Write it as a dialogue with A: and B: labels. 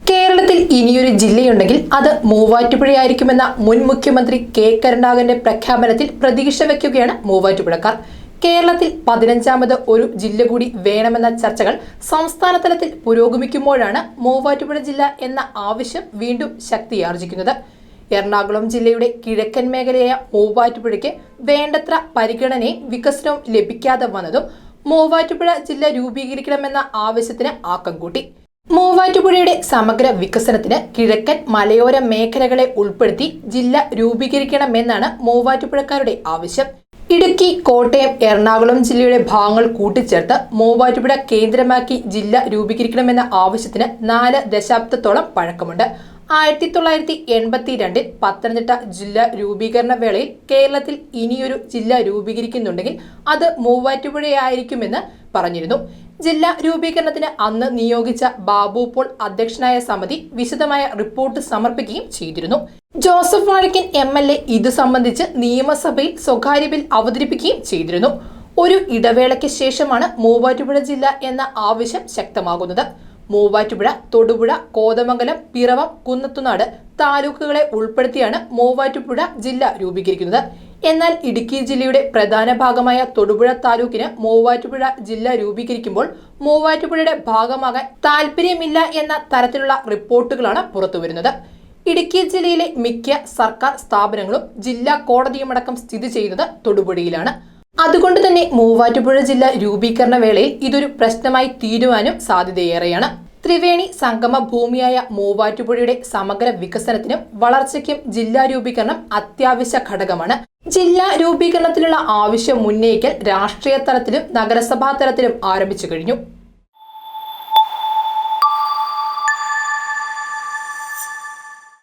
A: കേരളത്തിൽ ഇനിയൊരു ജില്ലയുണ്ടെങ്കിൽ അത് മൂവാറ്റുപുഴയായിരിക്കുമെന്ന മുൻ മുഖ്യമന്ത്രി കെ കരുണാകരന്റെ പ്രഖ്യാപനത്തിൽ പ്രതീക്ഷ വയ്ക്കുകയാണ് മൂവാറ്റുപുഴക്കാർ. കേരളത്തിൽ പതിനഞ്ചാമത് ഒരു ജില്ല കൂടി വേണമെന്ന ചർച്ചകൾ സംസ്ഥാന തലത്തിൽ പുരോഗമിക്കുമ്പോഴാണ് മൂവാറ്റുപുഴ ജില്ല എന്ന ആവശ്യം വീണ്ടും ശക്തിയാർജിക്കുന്നത്. എറണാകുളം ജില്ലയുടെ കിഴക്കൻ മേഖലയായ മൂവാറ്റുപുഴയ്ക്ക് വേണ്ടത്ര പരിഗണനയും വികസനവും ലഭിക്കാതെ വന്നതും മൂവാറ്റുപുഴ ജില്ല രൂപീകരിക്കണമെന്ന ആവശ്യത്തിന് ആക്കം കൂട്ടി. മൂവാറ്റുപുഴയുടെ സമഗ്ര വികസനത്തിന് കിഴക്കൻ മലയോര മേഖലകളെ ഉൾപ്പെടുത്തി ജില്ല രൂപീകരിക്കണമെന്നാണ് മൂവാറ്റുപുഴക്കാരുടെ ആവശ്യം. ഇടുക്കി കോട്ടയം എറണാകുളം ജില്ലയുടെ ഭാഗങ്ങൾ കൂട്ടിച്ചേർത്ത് മൂവാറ്റുപുഴ കേന്ദ്രമാക്കി ജില്ല രൂപീകരിക്കണമെന്ന ആവശ്യത്തിന് നാല് ദശാബ്ദത്തോളം പഴക്കമുണ്ട്. ആയിരത്തി തൊള്ളായിരത്തി എൺപത്തി രണ്ടിൽ പത്തനംതിട്ട ജില്ലാ രൂപീകരണ വേളയിൽ കേരളത്തിൽ ഇനിയൊരു ജില്ല രൂപീകരിക്കുന്നുണ്ടെങ്കിൽ അത് മൂവാറ്റുപുഴയായിരിക്കുമെന്ന് പറഞ്ഞിരുന്നു. ജില്ലാ രൂപീകരണത്തിന് അന്ന് നിയോഗിച്ച ബാബു പോൾ അധ്യക്ഷനായ സമിതി വിശദമായ റിപ്പോർട്ട് സമർപ്പിക്കുകയും ചെയ്തിരുന്നു. Joseph Vazhakkan M L A ഇത് സംബന്ധിച്ച് നിയമസഭയിൽ സ്വകാര്യ ബിൽ അവതരിപ്പിക്കുകയും ചെയ്തിരുന്നു. ഒരു ഇടവേളയ്ക്ക് ശേഷമാണ് മൂവാറ്റുപുഴ ജില്ല എന്ന ആവശ്യം ശക്തമാകുന്നത്. മൂവാറ്റുപുഴ തൊടുപുഴ കോതമംഗലം പിറവം കുന്നത്തുനാട് താലൂക്കുകളെ ഉൾപ്പെടുത്തിയാണ് മൂവാറ്റുപുഴ ജില്ല രൂപീകരിക്കുന്നത്. എന്നാൽ ഇടുക്കി ജില്ലയുടെ പ്രധാന ഭാഗമായ തൊടുപുഴ താലൂക്കിന് മൂവാറ്റുപുഴ ജില്ല രൂപീകരിക്കുമ്പോൾ മൂവാറ്റുപുഴയുടെ ഭാഗമാകാൻ താല്പര്യമില്ല എന്ന തരത്തിലുള്ള റിപ്പോർട്ടുകളാണ് പുറത്തുവരുന്നത്. ഇടുക്കി ജില്ലയിലെ മിക്ക സർക്കാർ സ്ഥാപനങ്ങളും ജില്ലാ കോടതിയുമടക്കം സ്ഥിതി ചെയ്യുന്നത് തൊടുപുഴയിലാണ്. അതുകൊണ്ട് തന്നെ മൂവാറ്റുപുഴ ജില്ല രൂപീകരണ വേളയിൽ ഇതൊരു പ്രശ്നമായി തീരുവാനും സാധ്യതയേറെയാണ്. ത്രിവേണി സംഗമ ഭൂമിയായ മൂവാറ്റുപുഴയുടെ സമഗ്ര വികസനത്തിനും വളർച്ചയ്ക്കും ജില്ലാ രൂപീകരണം അത്യാവശ്യ ഘടകമാണ്. ജില്ലാ രൂപീകരണത്തിനുള്ള ആവശ്യം ഉന്നയിക്കൽ രാഷ്ട്രീയ തലത്തിലും നഗരസഭാ തലത്തിലും ആരംഭിച്ചു കഴിഞ്ഞു.